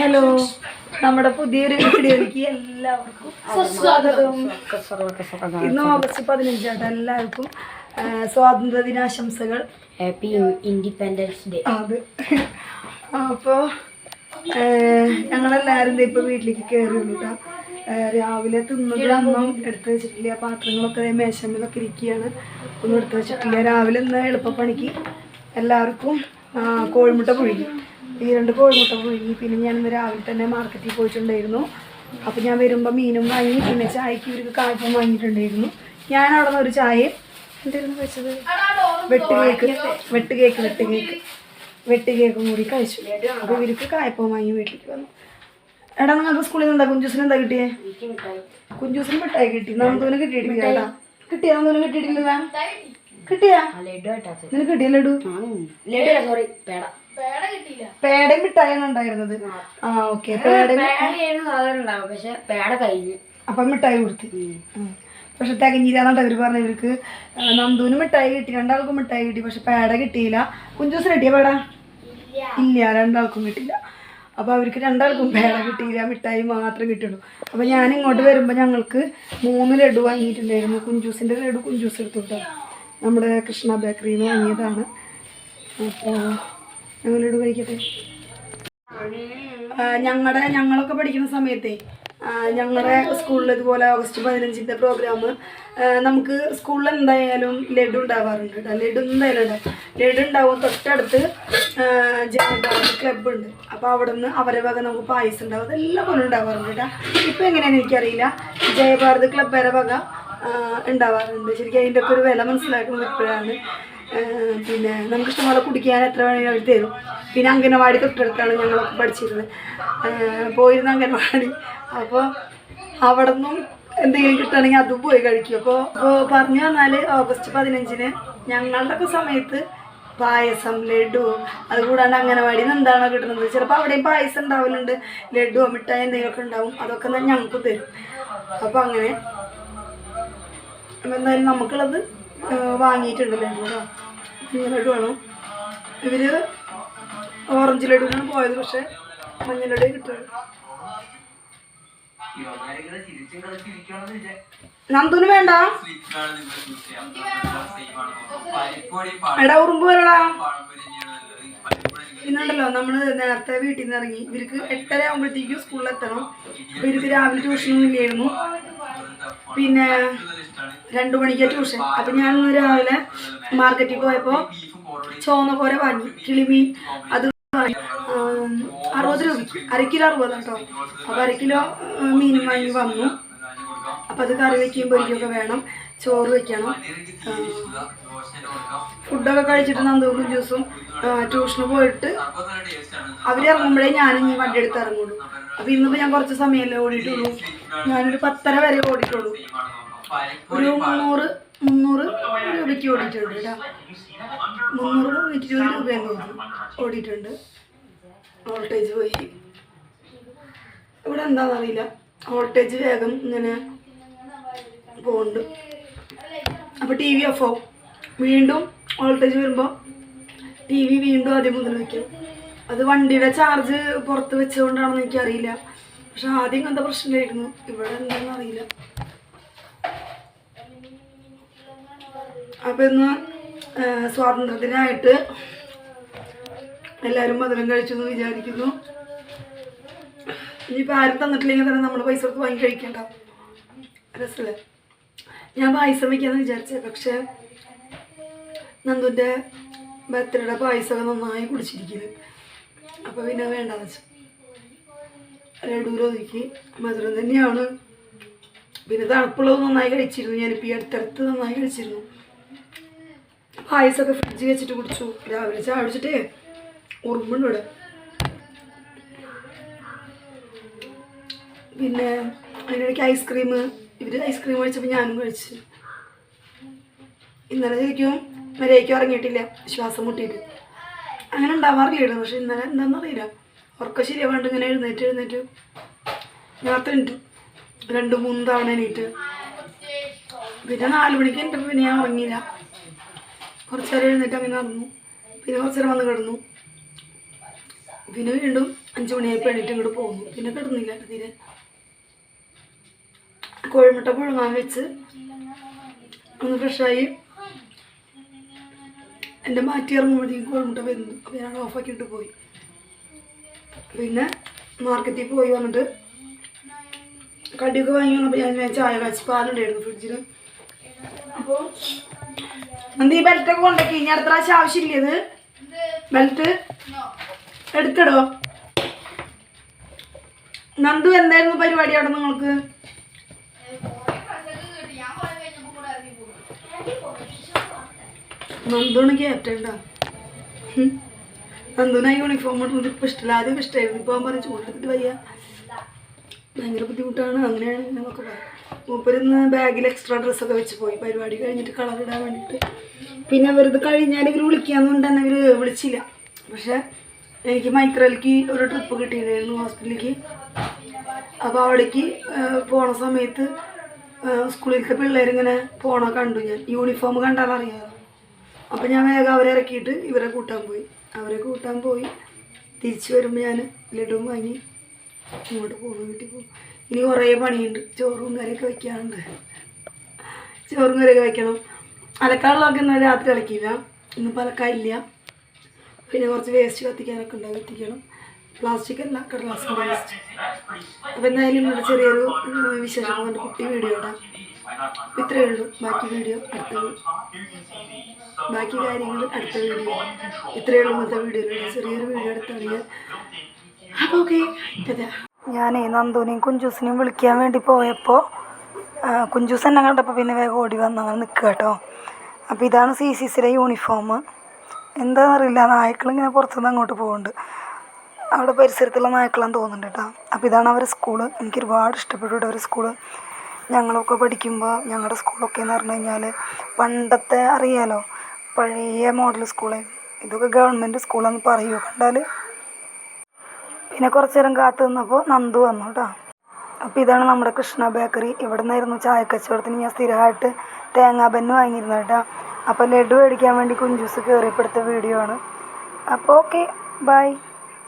Hello നമ്മുടെ പുതിയൊരു വീഡിയോയിലേക്ക് എല്ലാവർക്കും സ്വാഗതം. ഇന്ന് ഓഗസ്റ്റ് പതിനഞ്ചാണ്. എല്ലാവർക്കും സ്വാതന്ത്ര്യ ദിനാശംസകൾ. ഹാപ്പി ഇൻഡിപെൻഡൻസ് ഡേ അത്. അപ്പോൾ ഞങ്ങളെല്ലാവരും ഇപ്പൊ ഇപ്പോൾ വീട്ടിലേക്ക് കയറിയുള്ളൂ കേട്ടോ രാവിലെ തിന്നതൊന്നും എടുത്ത് വെച്ചിട്ടില്ല. പാത്രങ്ങളൊക്കെ മേശമ്മിലൊക്കെ മേശമ്മലൊക്കെ ഇരിക്കുകയാണ്. ഒന്നും എടുത്ത് വെച്ചിട്ടില്ല. രാവിലെ ഇന്ന് എളുപ്പപ്പണിക്ക് എല്ലാവർക്കും കോഴിമുട്ട പുഴുകി ഈ രണ്ട് കോഴിമുട്ട പോയി. പിന്നെ ഞാൻ ഇന്ന് രാവിലെ തന്നെ മാർക്കറ്റിൽ പോയിട്ടുണ്ടായിരുന്നു. അപ്പോൾ ഞാൻ വരുമ്പോൾ മീനും വാങ്ങി പിന്നെ ചായക്ക് ഇവർക്ക് കായ്പം വാങ്ങിയിട്ടുണ്ടായിരുന്നു. ഞാൻ അവിടെ നിന്ന് ഒരു ചായ എന്തായിരുന്നു വെച്ചത് വെട്ട് കേക്ക്. വെട്ട് കേക്ക് വെട്ട് കേക്ക്. വെട്ട് കേക്കും കൂടി കഴിച്ചു. അപ്പോൾ ഇവർക്ക് കായപ്പം വാങ്ങി വീട്ടിലേക്ക് വന്നു. എടാ നിങ്ങൾക്ക് സ്കൂളിൽ നിന്ന് എന്താ? കുഞ്ചൂസിന് എന്താ കിട്ടിയേ? കുഞ്ചൂസിന് മിഠായി കിട്ടി. നന്ദുവിന് കിട്ടിയിട്ടില്ല കേട്ടാ കിട്ടിയാ? നമുക്ക് കിട്ടിയിട്ടില്ല കിട്ടിയാ? നിനക്ക് കിട്ടിയ ലഡു? ലഡു സോറി പേട. പേടയും മിഠായാണ് ഉണ്ടായിരുന്നത്. ആ. ഓക്കെ. അപ്പൊ അപ്പം മിഠായി കൊടുത്ത്. പക്ഷെ തികഞ്ഞില്ലാന്നുണ്ട് അവർ പറഞ്ഞ ഇവർക്ക് നന്ദുവിന് മിഠായി കിട്ടി. രണ്ടാൾക്കും മിഠായി കിട്ടി. പക്ഷെ പേട കിട്ടിയില്ല. കുഞ്ചൂസിന് കിട്ടിയ പേട? ഇല്ല. രണ്ടാൾക്കും കിട്ടിയില്ല. അപ്പോൾ അവർക്ക് രണ്ടാൾക്കും പേട കിട്ടിയില്ല. മിഠായി മാത്രം കിട്ടിയുള്ളൂ. അപ്പോൾ ഞാൻ ഇങ്ങോട്ട് വരുമ്പോൾ ഞങ്ങൾക്ക് മൂന്ന് ലഡു വാങ്ങിയിട്ടുണ്ടായിരുന്നു. കുഞ്ചൂസിന്റെ ലഡു കുഞ്ചൂസ് എടുത്തു നമ്മുടെ കൃഷ്ണ ബേക്കറിയിൽ നിന്ന് വാങ്ങിയതാണ്. അപ്പോൾ ഞങ്ങൾ കഴിക്കട്ടെ ഞങ്ങളുടെ ഞങ്ങളൊക്കെ പഠിക്കുന്ന സമയത്തെ ഞങ്ങളുടെ സ്കൂളിൽ ഇതുപോലെ ഓഗസ്റ്റ് പതിനഞ്ചിന്റെ പ്രോഗ്രാം നമുക്ക് സ്കൂളിൽ എന്തായാലും ലഡു ഉണ്ടാവാറുണ്ട് കേട്ടോ ലഡു എന്തായാലും ഉണ്ടാവും ലഡു ഉണ്ടാവും തൊട്ടടുത്ത് ജനഭാരത് ക്ലബ്ബ് ഉണ്ട്. അപ്പോൾ അവിടെ നിന്ന് അവരെ വക നമുക്ക് പായസം ഉണ്ടാവും അതെല്ലാം പോലും ഉണ്ടാവാറുണ്ട് കേട്ടോ ഇപ്പം എങ്ങനെയാണെന്ന് എനിക്കറിയില്ല. ജയഭാരത് ക്ലബ്ബരെ വക ഉണ്ടാവാറുണ്ട്. ശരിക്കും അതിന്റെ ഒക്കെ ഒരു വില മനസ്സിലാക്കുന്നത് ഇപ്പോഴാണ്. പിന്നെ നമുക്ക് ഇഷ്ടംപോലെ കുടിക്കാൻ എത്ര വേണമെങ്കിലും അവർ തരും. പിന്നെ അംഗനവാടി തൊട്ടടുത്താണ് ഞങ്ങളൊക്കെ പഠിച്ചിരുന്നത്. പോയിരുന്നു അംഗനവാടി. അപ്പോൾ അവിടെ നിന്നും എന്തെങ്കിലും കിട്ടുകയാണെങ്കിൽ അതും പോയി കഴിക്കും. അപ്പോൾ അപ്പോൾ പറഞ്ഞു വന്നാൽ ഓഗസ്റ്റ് പതിനഞ്ചിന് ഞങ്ങളുടെ ഒക്കെ സമയത്ത് പായസം ലഡു അത് കൂടാണ്ട് അംഗനവാടിയിൽ നിന്ന് എന്താണോ കിട്ടുന്നത്. ചിലപ്പോൾ അവിടെയും പായസം ഉണ്ടാവലുണ്ട്. ലഡുവോ മിഠായി എന്തെങ്കിലുമൊക്കെ ഉണ്ടാവും. അതൊക്കെ തന്നെ ഞങ്ങൾക്ക് തരും. അപ്പോൾ അങ്ങനെ. എന്തായാലും നമുക്കുള്ളത് വാങ്ങിയിട്ടുണ്ട് ലഡു കേട്ടോ ലഡു വേണം ഇവർ ഓറഞ്ച് ലഡുവിനാണ് പോയത് പക്ഷേ മഞ്ഞ ലഡു കിട്ടുള്ളൂ നന്ദുന് വേണ്ട. എടാ ഉറുമ്പ് വരടാ പിന്നുണ്ടല്ലോ നമ്മൾ നേരത്തെ വീട്ടിൽ നിന്ന് ഇറങ്ങി. ഇവർക്ക് എട്ടര ആകുമ്പോഴത്തേക്കും സ്കൂളിൽ എത്തണം. ഇവർക്ക് രാവിലെ ട്യൂഷനൊന്നും ഇല്ലായിരുന്നു. പിന്നെ രണ്ടു മണിക്ക് ട്യൂഷൻ അപ്പം ഞാൻ രാവിലെ മാർക്കറ്റിൽ പോയപ്പോൾ ചോന്ന പോലെ വാങ്ങി കിളിമീൻ അത് അറുപത് രൂപയ്ക്ക് അര കിലോ അറുപത് കേട്ടോ അപ്പോൾ അര കിലോ മീൻ വാങ്ങി വന്നു. അപ്പോൾ അത് കറി വയ്ക്കുകയും പൊരിക്കുകയൊക്കെ വേണം. ചോറ് വെക്കണം. ഫുഡൊക്കെ കഴിച്ചിട്ട് നന്ദൂക്കും ജ്യൂസും ട്യൂഷന് പോയിട്ട് അവരിറങ്ങുമ്പോഴേ ഈ വണ്ടി എടുത്ത് ഇറങ്ങുള്ളൂ. അപ്പോൾ ഇന്നിപ്പോൾ ഞാൻ കുറച്ച് സമയമല്ലേ ഓടിയിട്ടുള്ളൂ? ഞാനൊരു പത്തര വരെ ഓടിയിട്ടുള്ളൂ. ഒരു മുന്നൂറ് മുന്നൂറ് രൂപയ്ക്ക് ഓടിയിട്ടുണ്ട് കേട്ടോ. മുന്നൂറ് ഇരുപത് രൂപയെന്ന് തോന്നുന്നു ഓടിയിട്ടുണ്ട്. വോൾട്ടേജ് പോയി. ഇവിടെ എന്താണെന്നറിയില്ല വോൾട്ടേജ് വേഗം ഇങ്ങനെ പോകുന്നുണ്ട് അപ്പോൾ ടി വി ഓഫ് ആവും. വീണ്ടും വോൾട്ടേജ് വരുമ്പോൾ ടി വി വീണ്ടും ആദ്യം മുതൽ വയ്ക്കും അത് വണ്ടിയുടെ ചാർജ് പുറത്ത് വെച്ചുകൊണ്ടാണെന്ന് എനിക്കറിയില്ല. പക്ഷെ ആദ്യം ഇങ്ങനത്തെ പ്രശ്നമായിരുന്നു ഇവിടെ എന്താണെന്ന് അറിയില്ല. അപ്പം ഇന്ന് സ്വാതന്ത്ര്യത്തിനായിട്ട് എല്ലാവരും മധുരം കഴിച്ചു എന്ന് വിചാരിക്കുന്നു. ഇനിയിപ്പോൾ ആരും തന്നിട്ടില്ലെങ്കിൽ തന്നെ നമ്മൾ പൈസ കൊടുത്ത് വാങ്ങി കഴിക്കണ്ട. രസമല്ലേ ഞാൻ പായസം വയ്ക്കാമെന്ന് വിചാരിച്ചത് പക്ഷേ നന്ദുന്റെ ബർത്ത്ഡേയുടെ പായസമൊക്കെ നന്നായി കുടിച്ചിരിക്കുന്നത് അപ്പോൾ പിന്നെ വേണ്ടെന്ന് വെച്ചു. ലഡൂര് ഒതുക്കി. മധുരം തന്നെയാണ്. പിന്നെ തണുപ്പുള്ളത് നന്നായി കഴിച്ചിരുന്നു. ഞാനിപ്പോൾ ഈ അടുത്തടുത്ത് നന്നായി കഴിച്ചിരുന്നു. പായസമൊക്കെ ഫ്രിഡ്ജിൽ വെച്ചിട്ട് കുടിച്ചു. രാവിലെ ചായ കുടിച്ചിട്ടേ ഉറുമ്പുണ്ട് ഇവിടെ. പിന്നെ അതിനിടയ്ക്ക് ഐസ്ക്രീം ഇവർ ഐസ്ക്രീം കഴിച്ചപ്പോൾ ഞാനും കഴിച്ചു. ഇന്നലെ ശരിക്കും മര്യാദയ്ക്ക് ഇറങ്ങിയിട്ടില്ല ശ്വാസം മുട്ടിയിട്ട്. അങ്ങനെ ഉണ്ടാവാറില്ലായിരുന്നു പക്ഷെ ഇന്നലെ എന്താണെന്നറിയില്ല ഉറക്കം ശരിയാവാണ്ട് ഇങ്ങനെ എഴുന്നേറ്റ് എഴുന്നേറ്റ് രാത്രി ഉണ്ട്. രണ്ട് മൂന്ന് തവണ എണീറ്റ്. പിന്നെ നാല് മണിക്ക് എന്റെ പിന്നെ ഞാൻ ഉറങ്ങിയില്ല. കുറച്ച് നേരം എഴുന്നേറ്റ് അങ്ങനെ നടന്നു. പിന്നെ കുറച്ച് നേരം വന്ന് കിടന്നു. പിന്നെ വീണ്ടും അഞ്ചു മണിയായി എണീറ്റ് ഇങ്ങോട്ട് പോകുന്നു പിന്നെ കിടന്നില്ല തീരെ. കോഴിമുട്ട പുഴുങ്ങാൻ വെച്ച് ഒന്ന് ഫ്രഷായി എന്റെ മാറ്റി ഇറങ്ങുമ്പോഴത്തേക്കും കോഴിമുട്ട വരുന്നു. അപ്പോൾ ഞാൻ ഓഫാക്കിയിട്ട് പോയി. പിന്നെ മാർക്കറ്റിൽ പോയി വന്നിട്ട് കടിയൊക്കെ വാങ്ങി വന്നപ്പോൾ ഞാൻ ചായ കാച്ചി പാലുണ്ടായിരുന്നു ഫ്രിഡ്ജിൽ അപ്പോൾ എന്ത് ഈ ബെൽറ്റൊക്കെ കൊണ്ടൊക്കെ ഇനി അടുത്ത പ്രാവശ്യം ആവശ്യമില്ല ഇത്? ബെൽറ്റ് എടുക്കടോ നന്ദു എന്തായിരുന്നു പരിപാടി അവിടെ നിങ്ങൾക്ക്? നന്ദുണ് കേറ്റണ്ട? നന്ദുനായി യൂണിഫോം ഇടുന്നത് ഇപ്പം ഇഷ്ടമില്ല ആദ്യം ഇഷ്ടമായിരുന്നു ഇപ്പോൾ അവൻ പറഞ്ഞ് ചൂടെടുത്തിട്ട് വയ്യ. ഭയങ്കര ബുദ്ധിമുട്ടാണ്. അങ്ങനെയാണ് എന്നൊക്കെ പറയും. മൂപ്പരിന്ന് ബാഗിൽ എക്സ്ട്രാ ഡ്രസ്സൊക്കെ വെച്ച് പോയി. പരിപാടി കഴിഞ്ഞിട്ട് കളർ ഇടാൻ വേണ്ടിയിട്ട് പിന്നെ വെറുതെ കഴിഞ്ഞാൽ ഇവർ ഇവർ വിളിച്ചില്ല. പക്ഷെ എനിക്ക് മൈത്രയിലേക്ക് ഒരു ട്രിപ്പ് കിട്ടിയിട്ടുണ്ടായിരുന്നു ഹോസ്പിറ്റലിലേക്ക്. അപ്പോൾ അവിടേക്ക് പോണ സമയത്ത് സ്കൂളിലത്തെ പിള്ളേരിങ്ങനെ പോണ കണ്ടു ഞാൻ. യൂണിഫോം കണ്ടാൽ അറിയാമല്ലോ അപ്പം ഞാൻ വേഗം അവരെ ഇറക്കിയിട്ട് ഇവരെ കൂട്ടാൻ പോയി. അവരെ കൂട്ടാൻ പോയി. തിരിച്ചു വരുമ്പോൾ ഞാൻ ലഡു വാങ്ങി ഇങ്ങോട്ട് പോകുന്നു വീട്ടിൽ പോകും. ഇനി കുറേ പണിയുണ്ട്. ചോറും കറിയൊക്കെ വെക്കാനുണ്ട്. ചോറും കറിയൊക്കെ വയ്ക്കണം അലക്കാനുള്ളതൊക്കെ ഇന്നലെ രാത്രി അലക്കിയില്ല. ഇന്നിപ്പോൾ അലക്കാനില്ല പിന്നെ കുറച്ച് വേസ്റ്റ് കത്തിക്കാനൊക്കെ ഉണ്ട്. കത്തിക്കണം. പ്ലാസ്റ്റിക് അല്ല കടലാസ് വേസ്റ്റ് അപ്പോൾ എന്തായാലും ഇവിടെ ചെറിയൊരു വിശേഷം കൊണ്ട് കുട്ടി വീഡിയോ ഇടാം. ഇത്രയേ ഉള്ളൂ. ബാക്കി വീഡിയോ അടുത്ത ബാക്കി കാര്യങ്ങൾ അടുത്ത വീഡിയോ. ഇത്രയേ ഉള്ളൂ ഇന്നത്തെ വീഡിയോയിലുള്ള ചെറിയൊരു വീഡിയോ എടുത്താണ് അപ്പോൾ ഓക്കെ ഞാനേ നന്ദുവിനെയും കുഞ്ചൂസിനെയും വിളിക്കാൻ വേണ്ടി പോയപ്പോൾ കുഞ്ചൂസ് എന്നെ കണ്ടപ്പോൾ പിന്നെ വേഗം ഓടി വന്ന് അങ്ങനെ നിൽക്കുക കേട്ടോ. അപ്പോൾ ഇതാണ് സി സി സിയിലെ യൂണിഫോം എന്താണെന്നറിയില്ല നായ്ക്കളിങ്ങനെ പുറത്തുനിന്ന് അങ്ങോട്ട് പോകുന്നുണ്ട് അവിടെ പരിസരത്തുള്ള നായ്ക്കളാന്ന് തോന്നുന്നുണ്ട് കേട്ടോ. അപ്പോൾ ഇതാണ് അവരുടെ സ്കൂൾ എനിക്ക് ഒരുപാട് ഇഷ്ടപ്പെട്ടു കേട്ടോ അവരുടെ സ്കൂൾ ഞങ്ങളൊക്കെ പഠിക്കുമ്പോൾ ഞങ്ങളുടെ സ്കൂളൊക്കെ എന്ന് പറഞ്ഞു കഴിഞ്ഞാൽ പണ്ടത്തെ അറിയാലോ പഴയ മോഡൽ സ്കൂളായിരുന്നു ഇതൊക്കെ ഗവൺമെന്റ് സ്കൂളാണെന്ന് പറയുമോ കണ്ടാൽ പിന്നെ കുറച്ച് നേരം കാത്തു നിന്നപ്പോൾ നന്ദു വന്നു കേട്ടോ അപ്പോൾ ഇതാണ് നമ്മുടെ കൃഷ്ണ ബേക്കറി. ഇവിടെ നിന്നായിരുന്നു ചായ കച്ചവടത്തിന് ഞാൻ സ്ഥിരമായിട്ട് തേങ്ങാ ബന്ന് വാങ്ങിയിരുന്നു കേട്ടോ അപ്പോൾ ലഡു മേടിക്കാൻ വേണ്ടി കുഞ്ചൂസ് കയറിയപ്പെടുത്ത വീഡിയോ ആണ്. അപ്പോൾ ഓക്കെ ബൈ